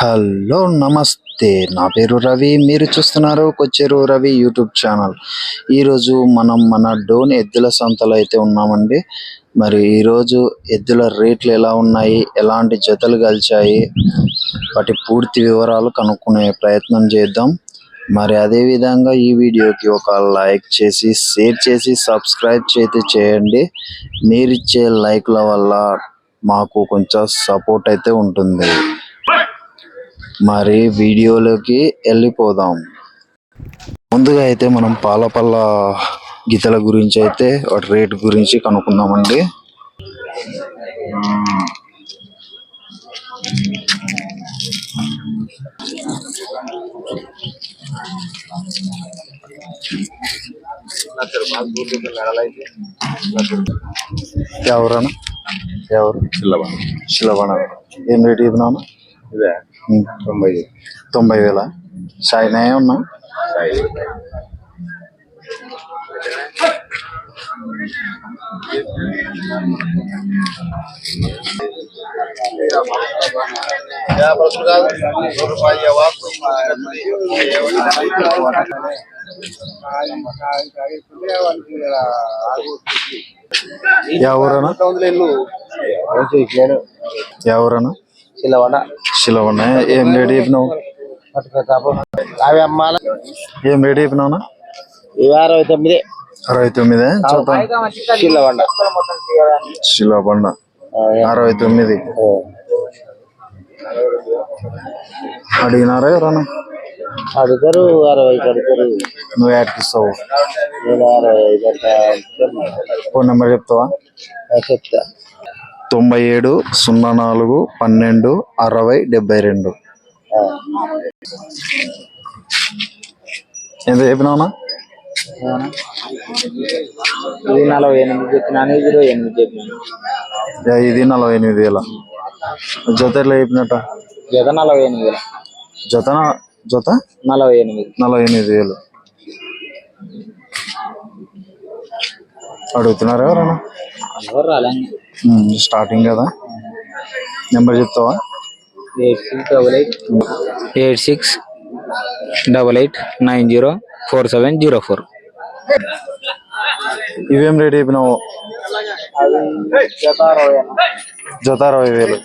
Hello నమస్తే. నా పేరు రవి. మీరు చూస్తున్నారు కొచ్చేరు రవి యూట్యూబ్ ఛానల్. ఈరోజు మనం మన డోన్ ఎద్దుల సంతలో అయితే ఉన్నామండి. మరి ఈరోజు ఎద్దుల రేట్లు ఎలా ఉన్నాయి? ఎలాంటి జతలు కలిచాయి వాటి పూర్తి వివరాలు కనుక్కునే ప్రయత్నం చేద్దాం. మరి అదే విధంగా ఈ వీడియోకి ఒక లైక్ చేసి షేర్ చేసి సబ్స్క్రైబ్ చేసి చేయండి. మీరిచ్చే లైక్ల వల్ల మాకు కొంచెం సపోర్ట్ అయితే ఉంటుంది. మరి వీడియోలోకి వెళ్ళిపోదాం. ముందుగా అయితే మనం పాలపల్ల గీతల గురించి అయితే వాటి రేట్ గురించి కనుక్కుందామండి. ఎవరన్నా? ఎవరు? శిలవణ ఏం రేట్ చెప్పినాను ఇదే. తొంభై తొంభై వేల? సాయినా ఉన్నా ఎవరన్నా ఎవరన్నా ఏం రేట్ చెప్పినావు అవి అమ్మాల ఏం రేట్ చెప్పినావునా ఇవి అరవై తొమ్మిది. అరవై తొమ్మిది చిల్లవండ శిలబండ అరవై తొమ్మిది. అడిగినారా ఎవరన్నా అడుగుతారు అరవై అడుగుతారు నువ్వు యాడ్కిస్తావు? నేను అరవై ఫోన్ నెంబర్ చెప్తావా? చెప్తా. తొంభై ఏడు సున్నా నాలుగు పన్నెండు అరవై డెబ్బై రెండు. ఎంత చెప్పినావునా ఇది నలభై ఎనిమిది చెప్పినాను ఇది ఇరవై ఎనిమిది చెప్పినాను యా, ఇది నలభై ఎనిమిది వేల. జత ఎట్లా చెప్పినట్ట? జత నలభై ఎనిమిది జత జత? నలభై ఎనిమిది. నలభై ఎనిమిది వేలు. అడుగుతున్నారా ఎవరన్నా? ఎవరు రాలే స్టార్టింగ్ కదా. నెంబర్ చెప్తావా? Eight six double eight eight six double eight nine zero four seven zero four. ఇవేం రేట్ చెప్పినావు? జత అరవై వేలు.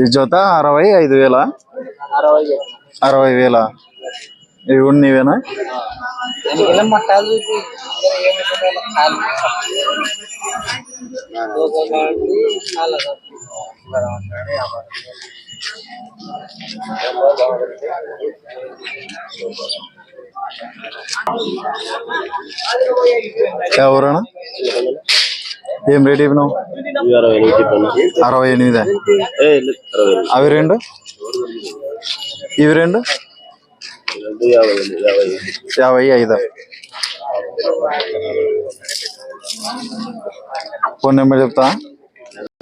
ఈ జత అరవై ఐదు వేల? అరవై వేల. ఇవి ఎనిమిది మట్టాలు ఎవరన్నా? ఏం రేట్ చెప్పినావు? అరవై ఎనిమిది. అవి రెండు? ఇవి రెండు? యాభై ఐదు. ఫోన్ నెంబర్ చెప్తా?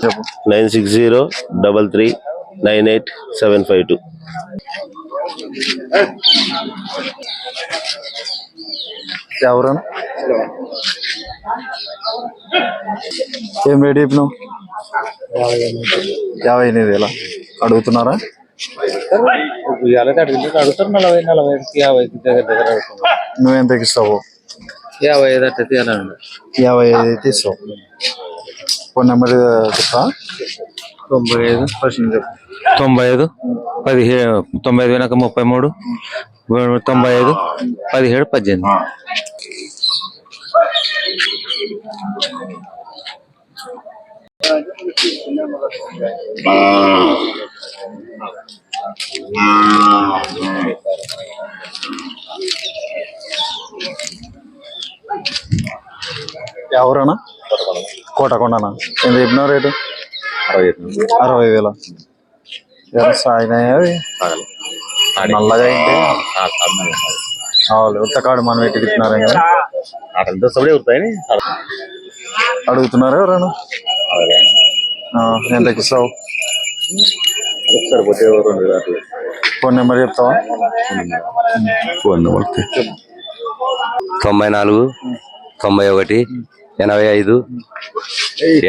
చెప్పు. Nine six zero double three nine eight seven five two. ఎవరన్నా? ఏం రేట్ చెప్పినావు? యాభై ఎనిమిది వేల. అడుగుతున్నారా? అడుగుతారు నలభై నలభై ఐదుకి యాభై ఐదు దగ్గర దగ్గర అడుగుతున్నారు నువ్వు ఎంతకి ఇస్తావు యాభై ఐదు అట్లా తీయాలండి యాభై ఐదు అయితే ఇస్తావు ఫోన్ నెంబర్ చెప్తా తొంభై ఐదు పర్సెంట్ తొంభై ఐదు పదిహేడు తొంభై ఐదు వెనక ముప్పై మూడు తొంభై ఐదు పదిహేడు పద్దెనిమిది ఎవరన్నా? కోటకొండనా? ఎంత చెప్పిన రేటు? అరవై వేల? ఎలా సాగినాయా? నల్లగా అయితే ఉత్తకాడు మనం ఎట్టి తిప్పుతున్నారని అడుగుతున్నారు ఎవరన్నా? ఎంత ఎంతకి ఇస్తావు సరిపోతే రెండు వేలు ఫోన్ నెంబర్ చెప్తావా? ఫోన్ నెంబర్ తొంభై నాలుగు తొంభై ఒకటి ఎనభై ఐదు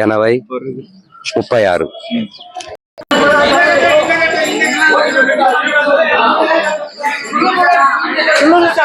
ఎనభై ముప్పై ఆరు.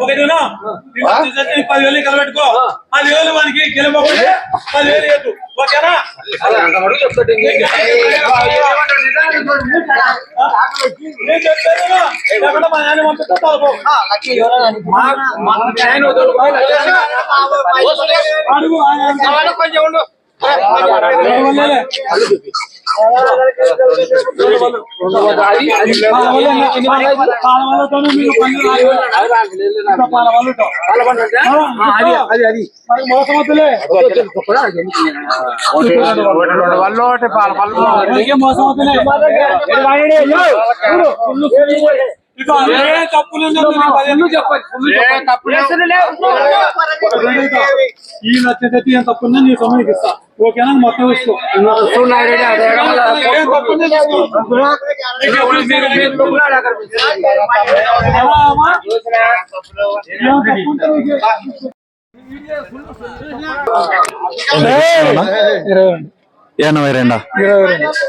ఒకటినా పదివేలు కలబెట్టుకో పదివేలు మనకి పదివేలు ఎత్తు ఓకేనా నేను చెప్పాను లేకుండా మా నాన్న పంపిస్తే తలపో అడుగు ఆయన వల్లేలే. పాలవలతోనే ఈ నచ్చేది ఏం తప్పున్నా నీ సొమ్ము ఇస్తా. ఓకేనా? మొత్తం ఇస్తూ ఏం ఎనభై రెండా?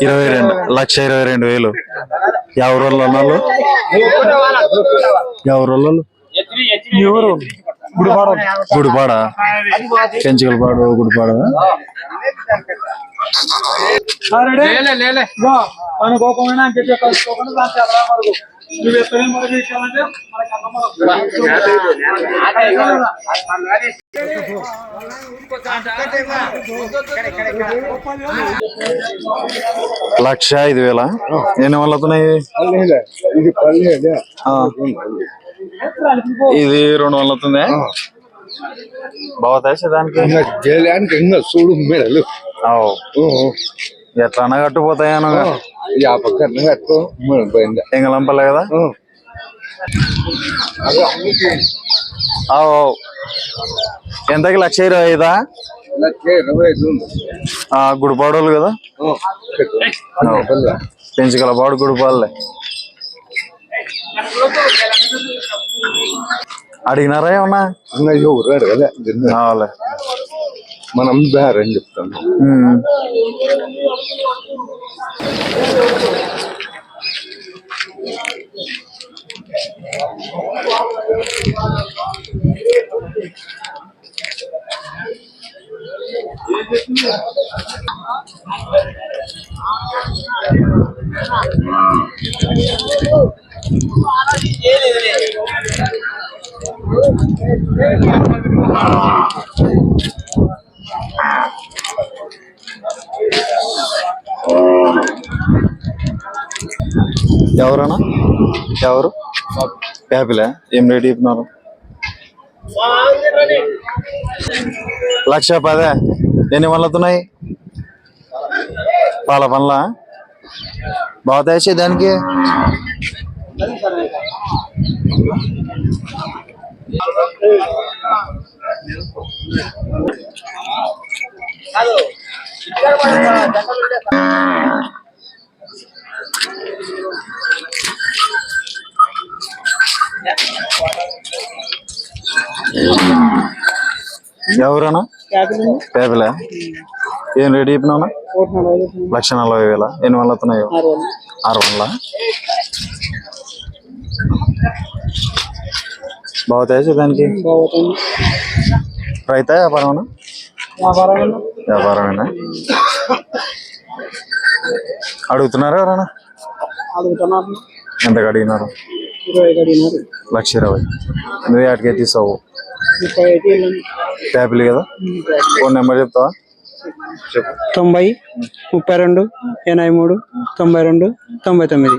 ఇరవై రెండు. లక్ష ఇరవై రెండు వేలు. ఎవరు వాళ్ళు ఎవరు వాళ్ళు గుడిపాడ. పెంచుకలపాడు గుడిపాడ. రెడీ? ఇదిగో, మన గోపమైన అని చెప్పి కలుసుకోకుండా లక్ష ఐదు వేల. ఎన్ని వాళ్ళు అవుతున్నాయి? ఇది పల్లె ఆ. ఇది రెండు వందలు అవుతుంది. బాగుతాయి దానికి? చూడు మెడలు. ఎట్లా అన్నా కట్టుపోతాయను యాభై కన్నా పోయిందా. ఎంగలంపలే కదా. ఎంతకి? లక్ష ఇరవై ఐదా? గుడిపాడోళ్ళు కదా. పల్లె. పెంచుకలపాడు గుడిపాడులే. అడిగినారా ఏమన్నా? ఇంకా ఎవరు అడగలే. దీన్ని. కావాలి మనం బేరని చెప్తాను ఎవరన్నా? ఎవరు? యాపిలే? ఏం రేట్ చెప్పినారు లక్ష పదే. ఎన్ని పనులుతున్నాయి పాల పనుల? బాగా దానికి ఎవరన్నా? పేపలే ఏం రేట్ చెప్పినా లక్ష నలభై వేల. ఎన్ని వందలు వస్తున్నాయో ఆరు వందల? బాగుతాయి దానికి రైతా వ్యాపారం వ్యాపారమేనా? అడుగుతున్నారా ఎవరన్నా అడుగుతున్నారు. ఎంతకు అడిగినారు? లక్ష ఇరవై. నువ్వే అటుకే తీసావు ట్యాపిల్ కదా? ఫోన్ నెంబర్ చెప్తావా? తొంభై ముప్పై రెండు ఎనభై మూడు తొంభై రెండు తొంభై తొమ్మిది.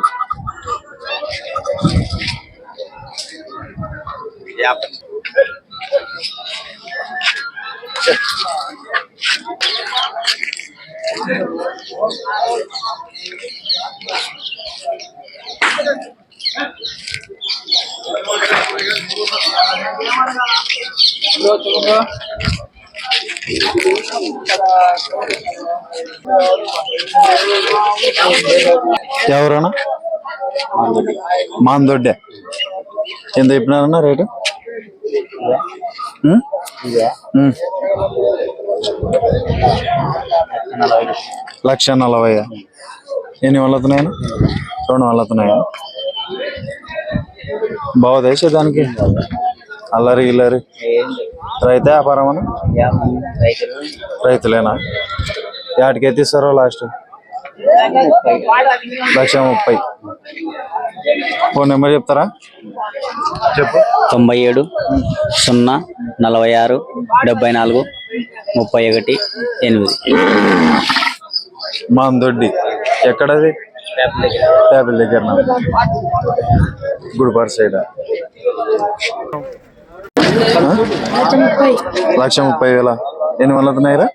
ఎవరన్నా? మాందొడ్డే. ఎంత చెప్పినారన్నా రేటు? లక్ష నలభై. ఎన్ని వాళ్ళతున్నాయా రెండు వాళ్ళతున్నాయా బాగుదేసే దానికి? అల్లరి గిల్లరి. రైతే వ్యాపారం రైతులేనా? యాటికి ఎత్తిస్తారో లాస్ట్? లక్ష ముప్పై. ఫోన్ నెంబర్ చెప్తారా? చెప్పు. తొంభై ఏడు సున్నా నలభై ఆరు డెబ్బై నాలుగు ముప్పై ఒకటి ఎనిమిది. మాందొడ్డి. ఎక్కడది? ట్యాబిల్ దగ్గర. గుడిపాడు సైడ్? లక్ష ముప్పై. వేల. ఎన్ని వందలు అవుతున్నాయిరా?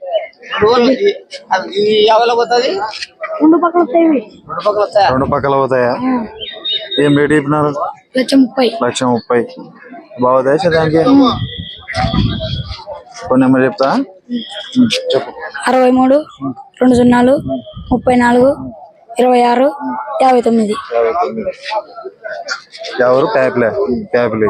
రెండు పక్కల వస్తాయి. రెండు పక్కల అవుతాయా ఏం రేట్ చెప్పినారు? లక్ష ముప్పై. లక్ష ముప్పై. బాగుతాయి దానికి ఫోన్ నెంబర్ చెప్తా? చెప్పు. అరవై మూడు రెండు సున్నాలు ముప్పై నాలుగు ఇరవై ఆరు యాభై తొమ్మిది. ఎవరు ట్యాబ్లే ట్యాబ్లే